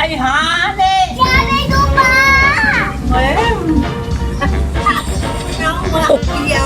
ไอ้หาเนี่ยยายไปดูปลาเอ็ยน้องมาเปีย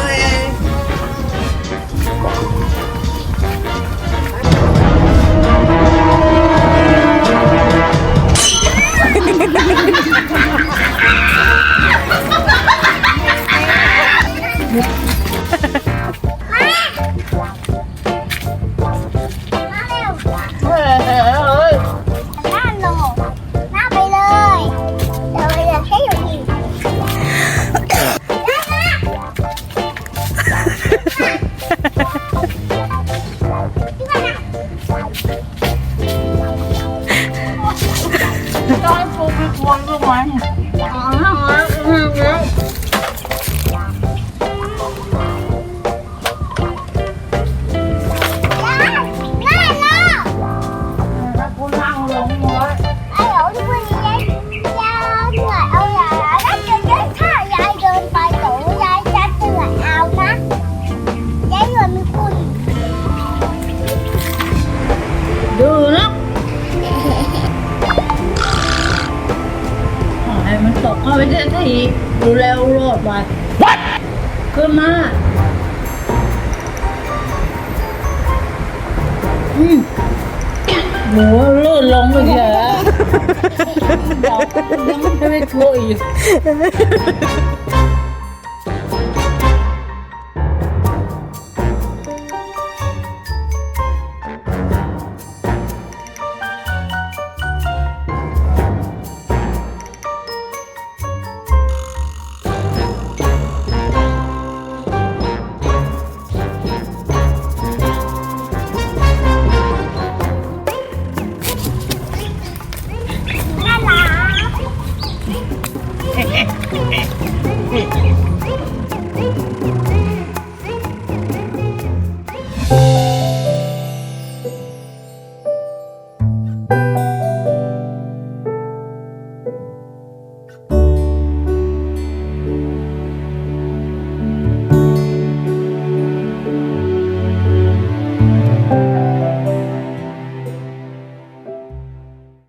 我们做不你 เอาไปเจอที่ดูแลโรดวัดขึ้นมา อืมหมูลื่นลงไปเยอะยังไม่ทั่วอีก